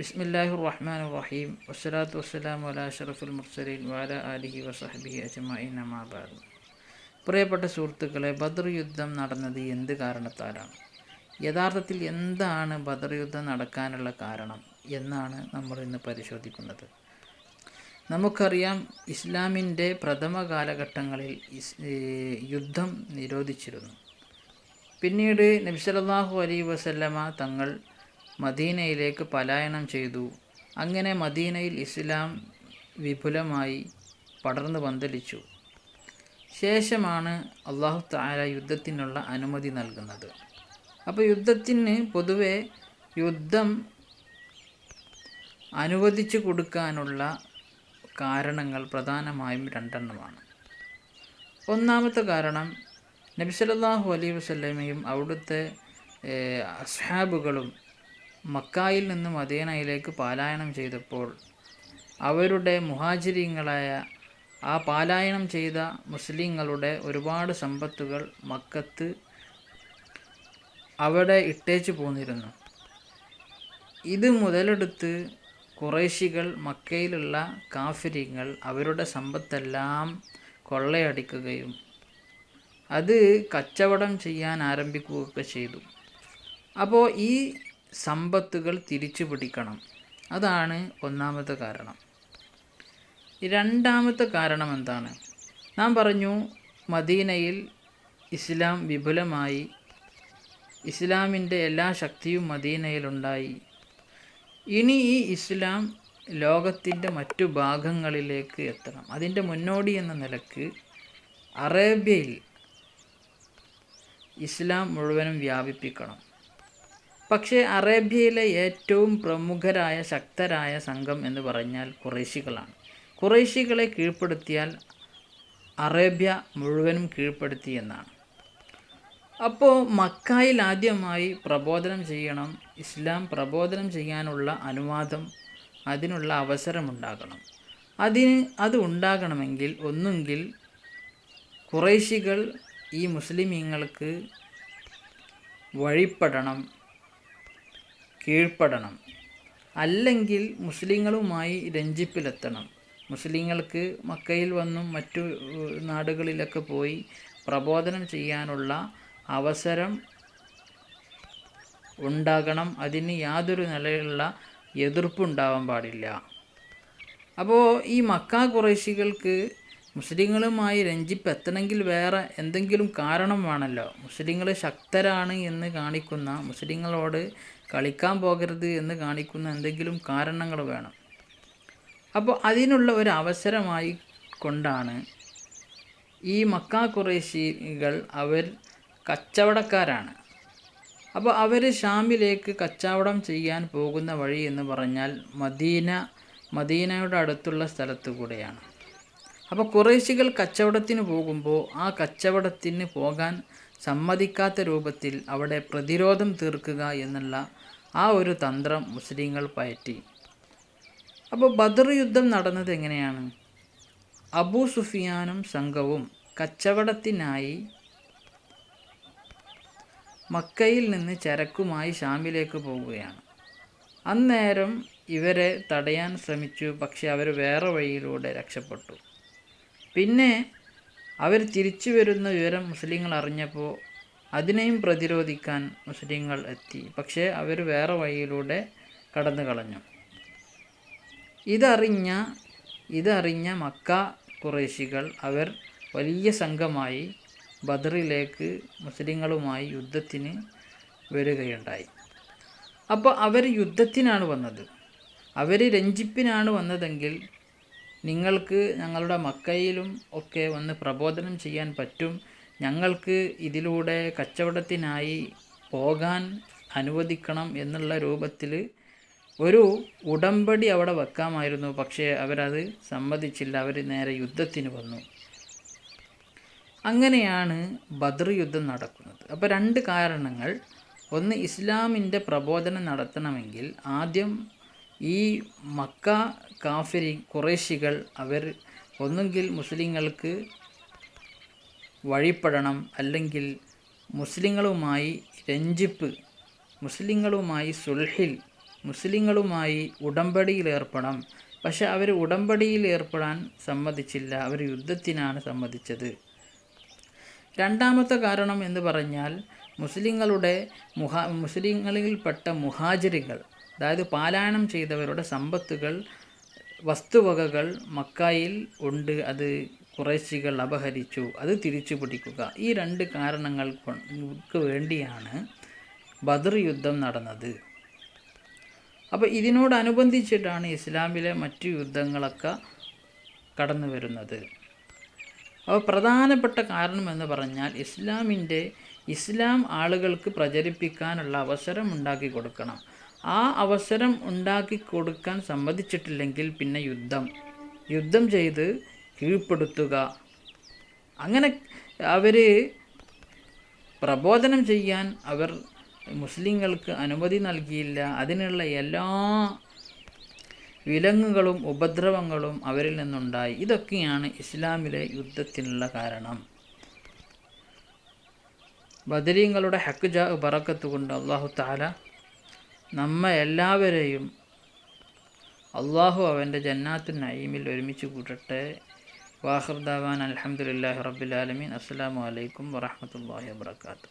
ബിസ്മില്ലാഹി റഹ്മാൻ റഹീം വസ്സലാത്തു വസ്സലാം വല അഷറഫുൽ മുർസലീൻ വാല അലിഹി വസഹബി അജ്മഈൻ നമാബാദ് പ്രിയപ്പെട്ട സുഹൃത്തുക്കളെ ബദർ യുദ്ധം നടന്നത് എന്ത് കാരണത്താലാണ്? യഥാർത്ഥത്തിൽ എന്താണ് ബദർ യുദ്ധം നടക്കാനുള്ള കാരണം എന്നാണ് നമ്മൾ ഇന്ന് പരിശോധിക്കുന്നത്. നമുക്കറിയാം ഇസ്ലാമിന്റെ പ്രഥമ കാലഘട്ടങ്ങളിൽ യുദ്ധം നിരോധിച്ചിരുന്നു. പിന്നീട് നബിസലല്ലാഹു അലൈ വസല്ലമ തങ്ങൾ മദീനയിലേക്ക് പലായനം ചെയ്തു. അങ്ങനെ മദീനയിൽ ഇസ്ലാം വിപുലമായി പടർന്നു പന്തലിച്ചു. ശേഷമാണ് അള്ളാഹു താല യുദ്ധത്തിനുള്ള അനുമതി നൽകുന്നത്. അപ്പോൾ യുദ്ധത്തിന് പൊതുവെ യുദ്ധം അനുവദിച്ചു കൊടുക്കാനുള്ള കാരണങ്ങൾ പ്രധാനമായും രണ്ടെണ്ണമാണ്. ഒന്നാമത്തെ കാരണം നബി സല്ലല്ലാഹു വസ്ലമയും അവിടുത്തെ അസ്ഹാബുകളും മക്കായിൽ നിന്ന് മദീനയിലേക്ക് പാലായനം ചെയ്തപ്പോൾ അവരുടെ മുഹാജിരിങ്ങളായ ആ പാലായനം ചെയ്ത മുസ്ലിങ്ങളുടെ ഒരുപാട് സമ്പത്തുകൾ മക്കത്ത് അവിടെ ഇട്ടേച്ചു പോന്നിരുന്നു. ഇത് മുതലെടുത്ത് കുറേശികൾ മക്കയിലുള്ള കാഫര്യങ്ങൾ അവരുടെ സമ്പത്തെല്ലാം കൊള്ളയടിക്കുകയും അത് കച്ചവടം ചെയ്യാൻ ആരംഭിക്കുകയൊക്കെ ചെയ്തു. അപ്പോൾ ഈ സമ്പത്തുകൾ തിരിച്ചു പിടിക്കണം. അതാണ് ഒന്നാമത്തെ കാരണം. രണ്ടാമത്തെ കാരണം എന്താണ്? നാം പറഞ്ഞു മദീനയിൽ ഇസ്ലാം വിപുലമായി. ഇസ്ലാമിന്റെ എല്ലാ ശക്തിയും മദീനയിലുണ്ടായി ഇനി ഈ ഇസ്ലാം ലോകത്തിന്റെ മറ്റു ഭാഗങ്ങളിലേക്ക് എത്തണം. അതിന്റെ മുന്നോടി എന്ന നിലയ്ക്ക് അറേബ്യയിൽ ഇസ്ലാം മുഴുവനും വ്യാപിപ്പിക്കണം. പക്ഷേ അറേബ്യയിലെ ഏറ്റവും പ്രമുഖരായ ശക്തരായ സംഘം എന്ന് പറഞ്ഞാൽ കുറേശികളാണ് കുറേശികളെ കീഴ്പ്പെടുത്തിയാൽ അറേബ്യ മുഴുവനും കീഴ്പ്പെടുത്തി എന്നാണ്. അപ്പോൾ മക്കായിൽ ആദ്യമായി പ്രബോധനം ചെയ്യണം ഇസ്ലാം പ്രബോധനം ചെയ്യാനുള്ള അനുവാദം അതിനുള്ള അവസരമുണ്ടാകണം. അതിന് അത് ഉണ്ടാകണമെങ്കിൽ ഒന്നുകിൽ കുറേശികൾ ഈ മുസ്ലിമീങ്ങൾക്ക് വഴിപ്പെടണം കീഴ്പ്പെടണം. അല്ലെങ്കിൽ മുസ്ലിങ്ങളുമായി രഞ്ജിപ്പിലെത്തണം. മുസ്ലിങ്ങൾക്ക് മക്കയിൽ വന്നും മറ്റു നാടുകളിലൊക്കെ പോയി പ്രബോധനം ചെയ്യാനുള്ള അവസരം ഉണ്ടാകണം. അതിന് യാതൊരു നിലയിലുള്ള എതിർപ്പുണ്ടാവാൻ പാടില്ല. അപ്പോൾ ഈ മക്ക കുറേശികൾക്ക് മുസ്ലിങ്ങളുമായി രഞ്ജിപ്പ് എത്തണമെങ്കിൽ വേറെ എന്തെങ്കിലും കാരണം വേണമല്ലോ? മുസ്ലിങ്ങൾ ശക്തരാണ് എന്ന് കാണിക്കുന്ന മുസ്ലിങ്ങളോട് കളിക്കാൻ പോകരുത് എന്ന് കാണിക്കുന്ന എന്തെങ്കിലും കാരണങ്ങൾ വേണം. അപ്പോൾ അതിനുള്ള ഒരു അവസരമായി കൊണ്ടാണ് ഈ മക്ക കുറേശികൾ അവർ കച്ചവടക്കാരാണ്. അപ്പോൾ അവർ ഷാമിലേക്ക് കച്ചവടം ചെയ്യാൻ പോകുന്ന വഴി എന്ന് പറഞ്ഞാൽ മദീന മദീനയുടെ അടുത്തുള്ള സ്ഥലത്തു കൂടെയാണ്. അപ്പോൾ കുറേശികൾ കച്ചവടത്തിന് പോകുമ്പോൾ ആ കച്ചവടത്തിന് പോകാൻ സമ്മതിക്കാത്ത രൂപത്തിൽ അവിടെ പ്രതിരോധം തീർക്കുക എന്നുള്ള ആ ഒരു തന്ത്രം മുസ്ലിങ്ങൾ പയറ്റി. അപ്പോൾ ബദർ യുദ്ധം നടന്നത് എങ്ങനെയാണ്? അബൂ സുഫിയാനും സംഘവും കച്ചവടത്തിനായി മക്കയിൽ നിന്ന് ചരക്കുമായി ഷാമിലേക്ക് പോവുകയാണ്. അന്നേരം ഇവരെ തടയാൻ ശ്രമിച്ചു പക്ഷെ അവർ വേറെ വഴിയിലൂടെ രക്ഷപ്പെട്ടു. പിന്നെ അവർ തിരിച്ചു വരുന്ന വിവരം മുസ്ലിങ്ങൾ അറിഞ്ഞപ്പോൾ അതിനെയും പ്രതിരോധിക്കാൻ മുസ്ലിങ്ങൾ എത്തി. പക്ഷേ അവർ വേറെ വഴിയിലൂടെ കടന്നു കളഞ്ഞു. ഇതറിഞ്ഞ ഇതറിഞ്ഞ മക്ക കുറേശികൾ അവർ വലിയ സംഘമായി ബദറിലേക്ക് മുസ്ലിങ്ങളുമായി യുദ്ധത്തിന് വരികയുണ്ടായി. അപ്പോൾ അവർ യുദ്ധത്തിനാണ് വന്നത്. അവർ രഞ്ജിപ്പിനാണ് വന്നതെങ്കിൽ നിങ്ങൾക്ക് ഞങ്ങളുടെ മക്കയിലും ഒക്കെ വന്ന് പ്രബോധനം ചെയ്യാൻ പറ്റും ഞങ്ങൾക്ക് ഇതിലൂടെ കച്ചവടത്തിനായി പോകാൻ അനുവദിക്കണം എന്നുള്ള രൂപത്തിൽ ഒരു ഉടമ്പടി അവിടെ വെക്കാമായിരുന്നു. പക്ഷേ അവരത് സമ്മതിച്ചില്ല. അവർ നേരെ യുദ്ധത്തിന് വന്നു. അങ്ങനെയാണ് ബദർ യുദ്ധം നടക്കുന്നത്. അപ്പോൾ രണ്ട് കാരണങ്ങൾ. ഒന്ന് ഇസ്ലാമിന്റെ പ്രബോധനം നടത്തണമെങ്കിൽ ആദ്യം ഈ മക്ക കാഫിരി കുറേശികൾ അവർ ഒന്നുകിൽ മുസ്ലിങ്ങൾക്ക് വഴിപ്പെടണം അല്ലെങ്കിൽ മുസ്ലിങ്ങളുമായി രഞ്ജിപ്പ് മുസ്ലിങ്ങളുമായി സുൽഹിൽ മുസ്ലിങ്ങളുമായി ഉടമ്പടിയിൽ ഏർപ്പെടാം പക്ഷെ അവർ ഉടമ്പടിയിൽ ഏർപ്പെടാൻ സമ്മതിച്ചില്ല. അവർ യുദ്ധത്തിനാണ് സമ്മതിച്ചത്. രണ്ടാമത്തെ കാരണം എന്ന് പറഞ്ഞാൽ മുസ്ലിങ്ങളുടെ മുഹാ മുസ്ലിങ്ങളിൽപ്പെട്ട മുഹാജിറുകൾ അതായത് പാലായനം ചെയ്തവരുടെ സമ്പത്തുകൾ വസ്തുവകകൾ മക്കായിൽ ഉണ്ട്. അത് കുറേശികൾ അപഹരിച്ചു. അത് തിരിച്ചു പിടിക്കുക. ഈ രണ്ട് കാരണങ്ങൾക്ക് വേണ്ടിയാണ് ബദർ യുദ്ധം നടന്നത്. അപ്പോൾ ഇതിനോടനുബന്ധിച്ചിട്ടാണ് ഇസ്ലാമിലെ മറ്റു യുദ്ധങ്ങളൊക്കെ കടന്നു വരുന്നത്. അപ്പോൾ പ്രധാനപ്പെട്ട കാരണം എന്ന് പറഞ്ഞാൽ ഇസ്ലാമിന്റെ ഇസ്ലാം ആളുകൾക്ക് പ്രചരിപ്പിക്കാനുള്ള അവസരം ഉണ്ടാക്കി കൊടുക്കണം. ആ അവസരം ഉണ്ടാക്കി കൊടുക്കാൻ സമ്മതിച്ചിട്ടില്ലെങ്കിൽ പിന്നെ യുദ്ധം. യുദ്ധം ചെയ്ത് കീഴ്പ്പെടുത്തുക. അങ്ങനെ അവർ പ്രബോധനം ചെയ്യാൻ അവർ മുസ്ലിങ്ങൾക്ക് അനുമതി നൽകിയില്ല. അതിനുള്ള എല്ലാ വിലങ്ങുകളും ഉപദ്രവങ്ങളും അവരിൽ നിന്നുണ്ടായി. ഇതൊക്കെയാണ് ഇസ്ലാമിലെ യുദ്ധത്തിനുള്ള കാരണം. ബദരീങ്ങളുടെ ഹക്ക് ജാ ബറക്കത്ത് കൊണ്ട് അള്ളാഹു താല നമ്മ എല്ലാവരെയും അള്ളാഹു അവന്റെ ജന്നാത്തു നയീമിൽ ഒരുമിച്ച് കൂട്ടട്ടെ. വാഹർദാവാൻ അലഹമുല്ലാഹി റബ്ബുലാലമീൻ അസ്സാം വലൈക്കും വറഹമത്തല്ലാഹി വാത്തു